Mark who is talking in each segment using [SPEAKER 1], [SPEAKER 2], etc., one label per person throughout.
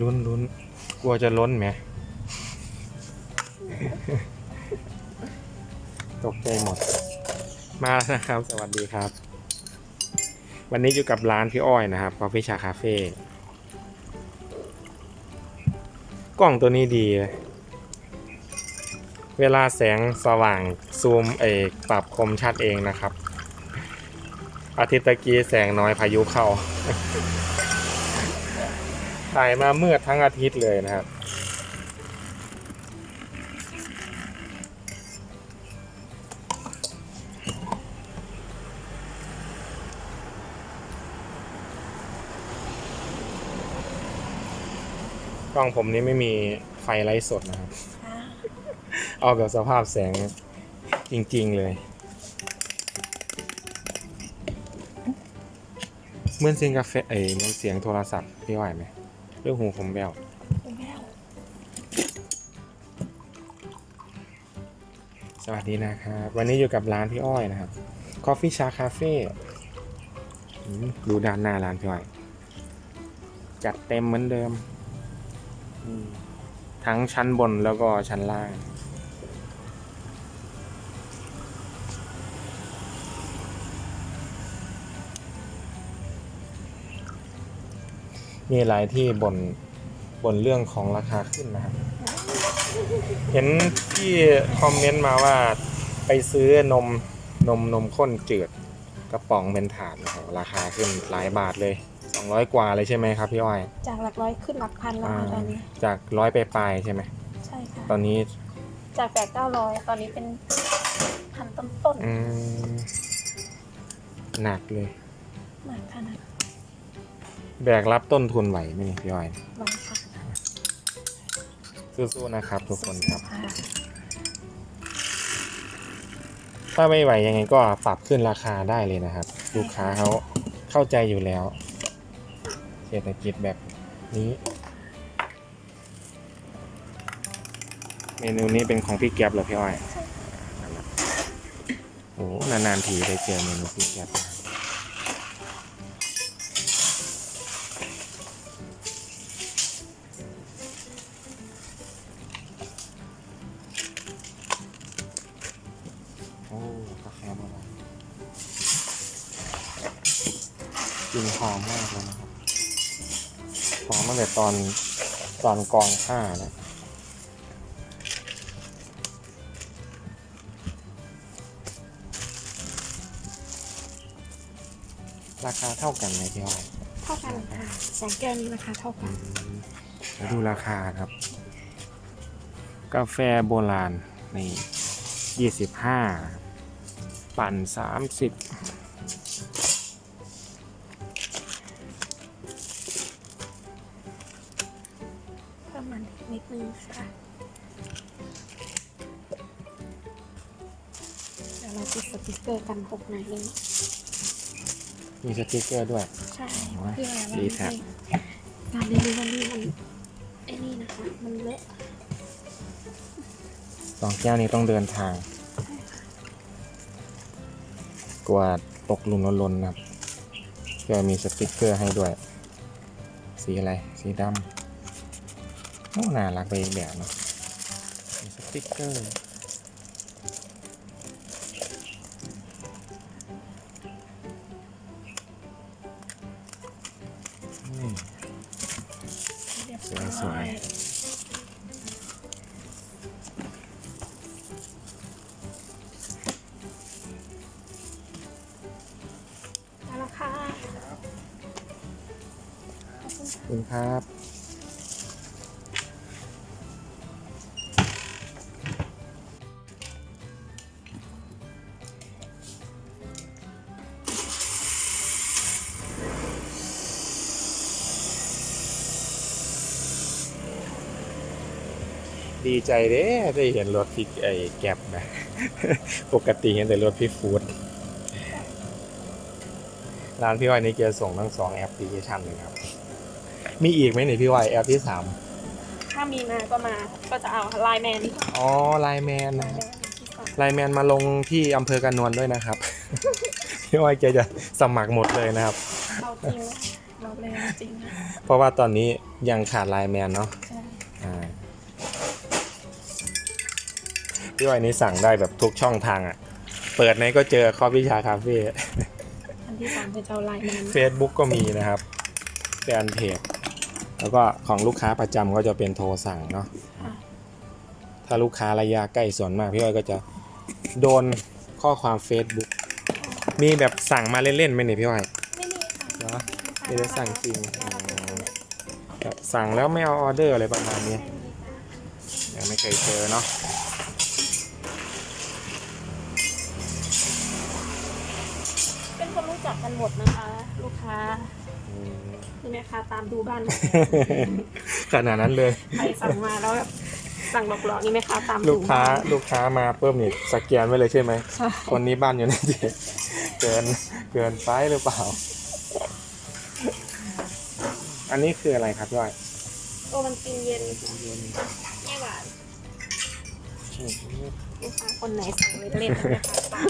[SPEAKER 1] ลุ้นลุ้นกลัวจะล้นไหม ตกใจหมด มาแล้วนะครับ สวัสดีครับ วันนี้อยู่กับร้านพี่อ้อยนะครับ Coffee Chat Cafe กล้องตัวนี้ดีเลยเวลาแสงสว่างซูมเอกปรับคมชัดเองนะครับ อาทิตย์ตะกี้แสงน้อยพายุเข้า ถ่ายมามืดทั้งอาทิตย์เลยนะครับกล้องผมนี้ไม่มีไฟไลท์สดนะครับ เอาแบบสภาพแสงจริง ๆ เลย เหมื่อนเสียงกาแฟเอ้ยเหมือนเสียงโทรศัพท์พี่ไหวไหม เรื่องหูผมแวว
[SPEAKER 2] แมว
[SPEAKER 1] สวัสดีนะครับ วันนี้อยู่กับร้านพี่อ้อยนะครับ Coffee Cha Cafe ดูด้านหน้าร้านพี่อ้อย จัดเต็มเหมือนเดิมมทั้งชั้นบนแล้วก็ชั้นล่าง มีหลายที่บนบนเรื่องของราคาขึ้นนะครับ เห็นที่คอมเมนต์มาว่าไปซื้อนมนมนมข้นจืดกระป๋องเป็นถาดนะครับราคาขึ้นหลายบาทเลย 200 กว่าเลยใช่ไหมครับพี่อ้อย
[SPEAKER 2] จากหลักร้อยขึ้นหลักพันแล้ว
[SPEAKER 1] อ่า
[SPEAKER 2] ค่ะตอนนี้
[SPEAKER 1] จากร้อยไปปลายๆใช่ไหม
[SPEAKER 2] ใช่ค่ะ
[SPEAKER 1] ตอนนี้
[SPEAKER 2] จากแปดเก้าร้อยตอนนี้เป็นพันต้นต้น
[SPEAKER 1] อืมหนักเลย
[SPEAKER 2] ๆหนักค่ะหนัก
[SPEAKER 1] แบกรับต้นทุนไหวไหมนี่พี่อ้อย
[SPEAKER 2] ลองค่ะ
[SPEAKER 1] สู้ๆนะครับ ทุกคนครับ ถ้าไม่ไหวยังไงก็ปรับขึ้นราคาได้เลยนะครับ ลูกค้าเขาเข้าใจอยู่แล้วเศรษฐกิจแบบนี้ เมนูนี้เป็นของพี่แก๊บเหรอพี่อ้อยโอ้นานๆทีได้เจอเมนูพี่แก๊บ กลิ่นหอมมากเลยนะครับหอมตั้งแต่ตอนตอนกรองผ้าเลยราคาเท่ากันไหมพี่อ้อย
[SPEAKER 2] เท่ากันค่ะสองแก้วนี้ราคาเท่ากัน
[SPEAKER 1] มาดูราคาครับ กาแฟโบราณนี่ยี่สิบห้าปั่นสามสิบ
[SPEAKER 2] นนิดนึงค่ะเดี๋ยวเราติดสติกเกอร์กันหกหน่อยนึง
[SPEAKER 1] มีสติกเกอร์ด้วย
[SPEAKER 2] ใช่
[SPEAKER 1] โอ้ย
[SPEAKER 2] เพื่อว่า
[SPEAKER 1] ดีแท้
[SPEAKER 2] งานเดลิเวอรี่มันไอ้นี่นะคะ มันเลอะ
[SPEAKER 1] สองแก้วนี้ต้องเดินทางกว่าตกหลุมล้นๆนะครับก็มีสติกเกอร์ให้ด้วย สีอะไร สีดำ โอ้น่ารักไปอีกแบบเนอะมีสติกเกอร์อืม
[SPEAKER 2] เรียบ
[SPEAKER 1] ส
[SPEAKER 2] ร้
[SPEAKER 1] วยสวย
[SPEAKER 2] ได้แล้วค่ะ
[SPEAKER 1] ขอบคุณครับ ใจเด้ได้เห็นรถพี่ไอ้แก็บนะ ปกติเห็นแต่รถพี่ฟูดร้านพี่อ้อยนี่เกียร์ส่งทั้งสองแอปพลิเคชันเลยครับ มีอีกไหมเนี่ยพี่อ้อยแอปที่สาม
[SPEAKER 2] ถ้ามีมาก็มาก็จะเอาไลน์แมน
[SPEAKER 1] อ๋อไลแมน
[SPEAKER 2] ไล
[SPEAKER 1] นะ
[SPEAKER 2] น์
[SPEAKER 1] ค
[SPEAKER 2] แม
[SPEAKER 1] รับ
[SPEAKER 2] นที่สอง
[SPEAKER 1] ไลแมนมาลงที่อำเภอกันนวลด้วยนะครับ พี่อ้อยแกจะสมัครหมดเลยนะครับ
[SPEAKER 2] เอาจริงนะเราเลยเอาจริงนะ
[SPEAKER 1] เพราะว่าตอนนี้ยังขาดไลน์แมนเนาะ
[SPEAKER 2] ใช่
[SPEAKER 1] อ่า พี่อ้อยนี้สั่งได้แบบทุกช่องทางอะ่ะ เปิดไหนก็เจอคอฟฟี่ชาคาเฟ่
[SPEAKER 2] อันที่สามเป็นเจ้าลายมัน
[SPEAKER 1] เฟซบุ๊กก็มีนะครับแฟนเพจแล้วก็ของลูกค้าประจำก็จะเป็นโทรสั่งเนาะ
[SPEAKER 2] ค่ะ
[SPEAKER 1] ถ้าลูกค้าระยะใกล้ส่วนมาก พี่อ้อยก็จะโดนข้อความ Facebook มีแบบสั่งมาเล่นๆไหมเนี่ยพี่อ้อย
[SPEAKER 2] ไม่มีค่ะ
[SPEAKER 1] เหรอไม่ได้สั่งจริงแบบสั่งแล้วไม่เอาออเดอร์อะไรประมาณนี้ ยังไม่เคยเจอเนาะ
[SPEAKER 2] เป็นคนรู้ จักกันหมดนะคะ ลูกค้า
[SPEAKER 1] อืม
[SPEAKER 2] คือแม่ค้าตามดูบ้าน
[SPEAKER 1] ขนาดนั้นเลย
[SPEAKER 2] ใครสั่งมาแล้วแบบสั่งหลอกๆนี่แม่ค้าตาม
[SPEAKER 1] ลู
[SPEAKER 2] ดู
[SPEAKER 1] กค้า
[SPEAKER 2] บ้น
[SPEAKER 1] ลูกค้ามาเพิ่มนี่สแกนไว้เลยใช่ไหม
[SPEAKER 2] ใช่
[SPEAKER 1] คนนี้บ้านอยู่ในเจเกินเกินไปหรือเปล่า อันนี้คืออะไรครับพี่อ้อย
[SPEAKER 2] โอ้มันกินเย็นไม่หวานลูกค้าคนไหนสั่งเล่นๆนะแม่ค้า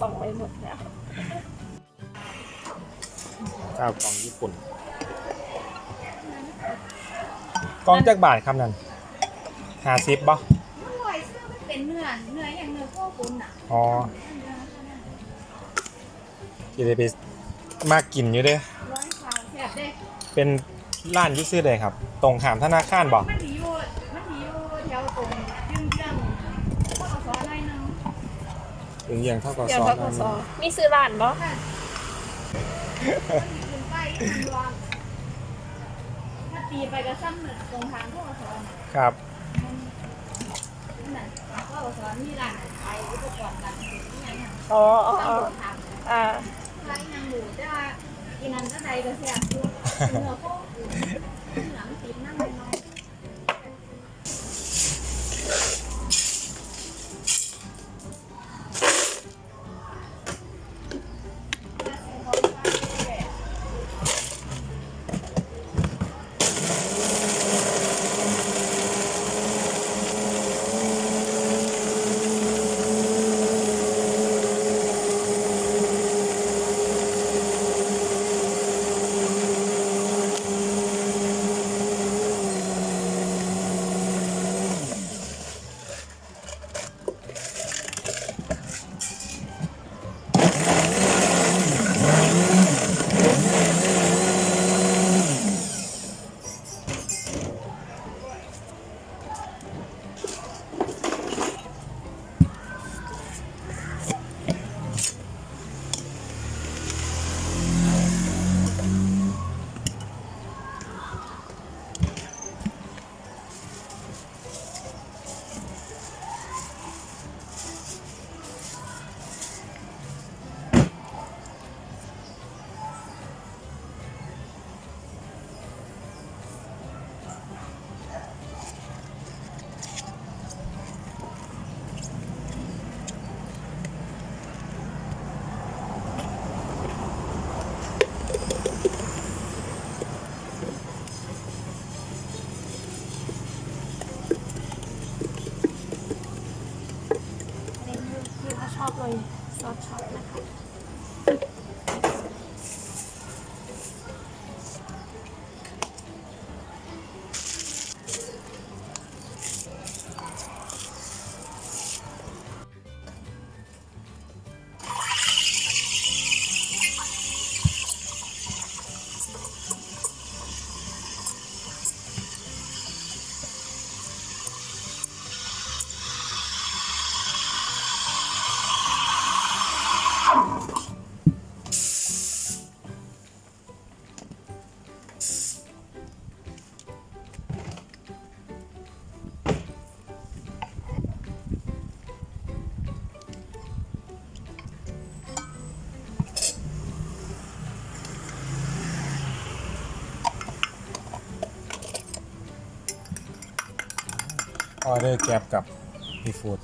[SPEAKER 2] ตามส่งไปหมดแล้ว
[SPEAKER 1] ข้าวกล่องญี่ปุ่นกล่องจักบาทครับนั่นห้าสิบบ่
[SPEAKER 3] มันลอยเสื้อมันเป็นเนื้อเนื้ออย่างเนื้อพวกคุณอะ
[SPEAKER 1] อ๋อที่ได้ไปมากินอยู่เด้
[SPEAKER 3] ร้อยขาวแสบเด้
[SPEAKER 1] เป็นร้านที่ซื้อได้ครับ ตรงขามธนาคารบ่
[SPEAKER 3] มันถีอยู่มันถีอยู่แถวตรงเยื่องเยื่องพวกเอาซอสหน่ อยนึง
[SPEAKER 1] ถึงอย่างเท่ากับ
[SPEAKER 2] เดี๋ยว
[SPEAKER 1] ซอ
[SPEAKER 2] พ
[SPEAKER 1] ส
[SPEAKER 2] กสมีซื้อร้านบ่
[SPEAKER 3] ค่ะมันขึ้นไปมันวางถ้าตีไปก็ซ้ำเหมือนตรงทางพวกเอาซอสน่ะ
[SPEAKER 1] ครับ
[SPEAKER 3] มันนั่นพวกเอาซอสมีร้านขายอุปกรณ์กันนี่ยังไง
[SPEAKER 2] อ๋ออ๋อ
[SPEAKER 3] ตั้ง
[SPEAKER 2] อ๋อ
[SPEAKER 3] โรงทาง
[SPEAKER 2] อ่า
[SPEAKER 3] ขายยังอยู่แต่ว่าอีนั้นก็ใดก็แซ่บอยู่เนื้อพวก อย
[SPEAKER 2] ซอสช็อตนะคะ
[SPEAKER 1] ออเดอร์แก๊บกับพี่ฟูด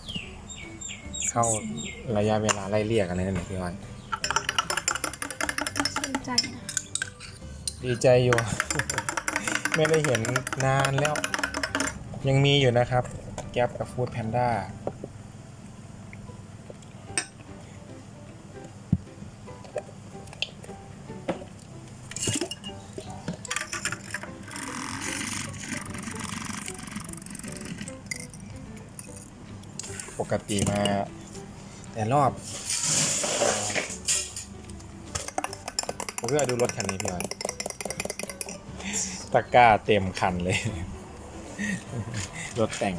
[SPEAKER 1] เข้าระยะเวลาไล่เรียกอะไรนั่นเองพี่อ้อย
[SPEAKER 2] ชื่นใจนะ
[SPEAKER 1] ดีใจอยู่ ไม่ได้เห็นนานแล้ว ยังมีอยู่นะครับ แก๊บกับฟูดแพนด้า ปกติมา แต่รอบผมก็ดูรถคันนี้พี่น้อยตะกร้าเต็มคันเลย รถแต่ง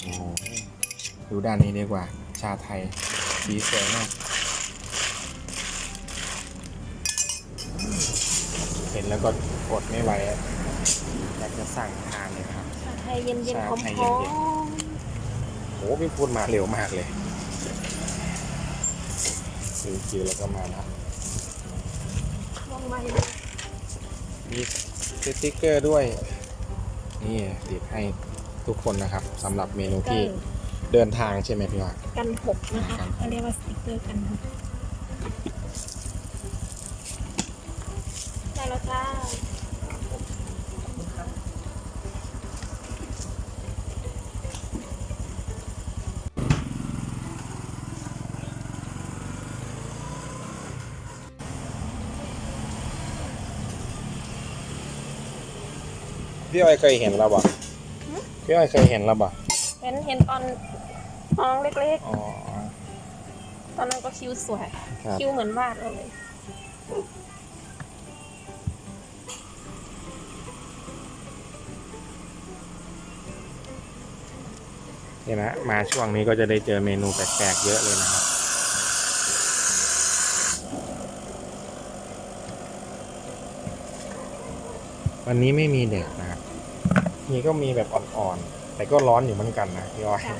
[SPEAKER 1] โอ้โหดูด้านนี้ดีกว่า ชาไทย สีสวยมาก เห็นแล้วก็อดไม่ไหวอะอยากจะสั่งทานเลยนะครับ
[SPEAKER 2] ชาไทยเย็น
[SPEAKER 1] ชา
[SPEAKER 2] ๆหอ
[SPEAKER 1] ไทยเย็
[SPEAKER 2] ม
[SPEAKER 1] น โอ้พี่พูดมาเร็วมากเลยซื้อคิวแล้วก็มาแล้ว
[SPEAKER 2] ๆลงมาเลย
[SPEAKER 1] มีสติ๊กเกอร์ด้วย นี่ติดให้ทุกคนนะครับสำหรับเมนูที่เดินทางใช่ไหมพี่ว่า
[SPEAKER 2] กันหกนะคะเขาเรียกว่าสติ๊กเกอร์กันหกได้แล้วจ้า
[SPEAKER 1] พี่อ้อยเคยเห็นแล้วบ่พี่อ้อยเคยเห็นแล้วบ่
[SPEAKER 2] เห็นเห็นตอนน้องเล็ก
[SPEAKER 1] อ๋อ
[SPEAKER 2] ๆ ตอนนั้นก็คิ้วสวย
[SPEAKER 1] ครับ
[SPEAKER 2] คิ้วเหมือนวาดเลย
[SPEAKER 1] เนี่ยนะมาช่วงนี้ก็จะได้เจอเมนูแปลกๆเยอะเลยนะครับวันนี้ไม่มีเด็กนะ ครับมีก็มีแบบอ่อนๆ แต่ก็ร้อนอยู่เหมือนกันนะพี่อ้อย
[SPEAKER 2] ค่ะ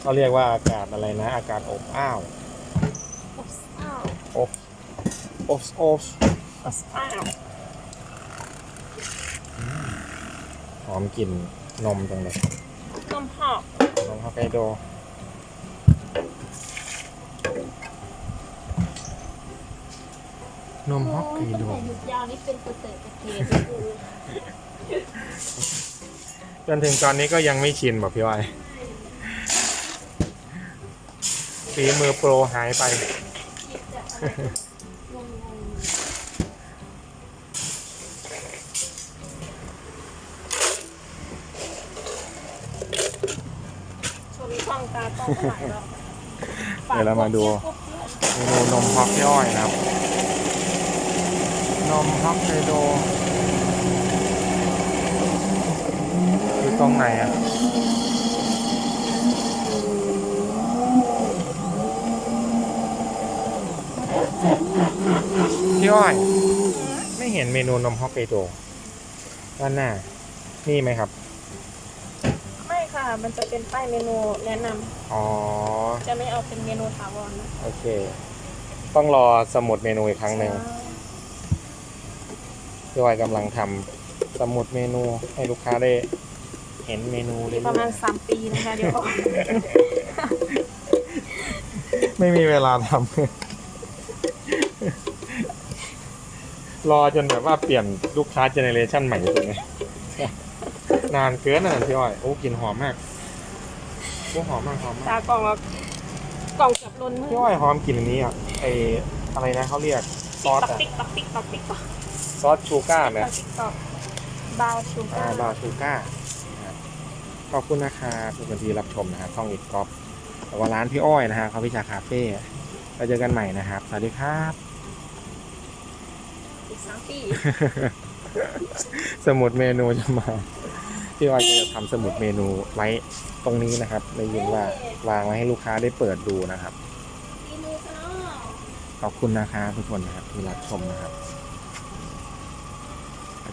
[SPEAKER 1] เขาเรียกว่าอากาศอะไรนะ อากาศอบอ้าว
[SPEAKER 2] อบอ้าว
[SPEAKER 1] อบอบอบ
[SPEAKER 2] อบอ้าว
[SPEAKER 1] หอมกลิ่นนมจังเลย
[SPEAKER 2] นมหอก
[SPEAKER 1] นมฮอกไกโด นมฮอกไกโด
[SPEAKER 3] ตั้งแต่หยุดยาวนี่เป็นตัวเตะประเทศ
[SPEAKER 1] จนถึงตอนนี้ก็ยังไม่ชินบอกพี่อ้อยฝีมือโปรหายไป
[SPEAKER 3] งง
[SPEAKER 2] ชนช่องตาต้องหลายรอบ
[SPEAKER 1] เดี๋ยวเรามาดู เมนูนมฮอกพี่อ้อยนะครับ นมฮอกไกโดอยู่ตรงไหนอะพี่อ้อย ไม่เห็นเมนูนมฮอกไกโดด้านหน้านี่ไหมครับ
[SPEAKER 2] ไม่ค่ะ มันจะเป็นป้ายเมนูแนะนำ
[SPEAKER 1] อ๋อ
[SPEAKER 2] จะไม่เอาเป็นเมนูถาวรนะ
[SPEAKER 1] โอเค ต้องรอสมุดเมนูอีกครั้งหนึ่ง พี่อ้อยกำลังทำสมุดเมนูให้ลูกค้าได้เห็นเมนูเลย
[SPEAKER 2] ประมาณสามปีนะคะเดี๋ยวก่อน
[SPEAKER 1] ไม่มีเวลาทำรอจนแบบว่าเปลี่ยนลูกค้าเจเนเรชันใหม่ใช่ไหมนานเกินนะพี่อ้อย โอ้กลินหอมมากโอ้หอมมากหอมมาก
[SPEAKER 2] ตากล่องแล้วกล่องเกือบล้นมือ
[SPEAKER 1] พี่อ้อยหอมกลิ่นอันนี้อะไออะไรนะเขาเรียกซอส
[SPEAKER 2] ต๊อก
[SPEAKER 1] อะ
[SPEAKER 2] ติ๊กต๊อกติ๊กต๊อกติ๊กต๊อก
[SPEAKER 1] ซอสชูก้าไหม
[SPEAKER 2] ต๊อกติ๊กต๊อกบาวชู
[SPEAKER 1] อ่า
[SPEAKER 2] การ์
[SPEAKER 1] บาชูก้านะครับขอบคุณนะครับทุกคนที่รับชมนะครับช่องอิดกอฟแต่ว่าร้านพี่อ้อยนะฮะเขาพิชาคาเฟ่เราเจอกันใหม่นะครับ สวัสดีครับ
[SPEAKER 2] อีกสามปี
[SPEAKER 1] สมุดเมนูจะมาพี่อ้อยก็จะทำสมุดเมนูไว้ตรงนี้นะครับได้ยินว่าวางไว้ให้ลูกค้าได้เปิดดูนะครับ
[SPEAKER 3] ๆกินเลยจ้า
[SPEAKER 1] ขอบคุณนะครับทุกคนนะครับที่รับชมนะครับเรา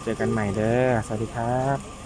[SPEAKER 1] เจอกันใหม่เด้อ สวัสดีครับ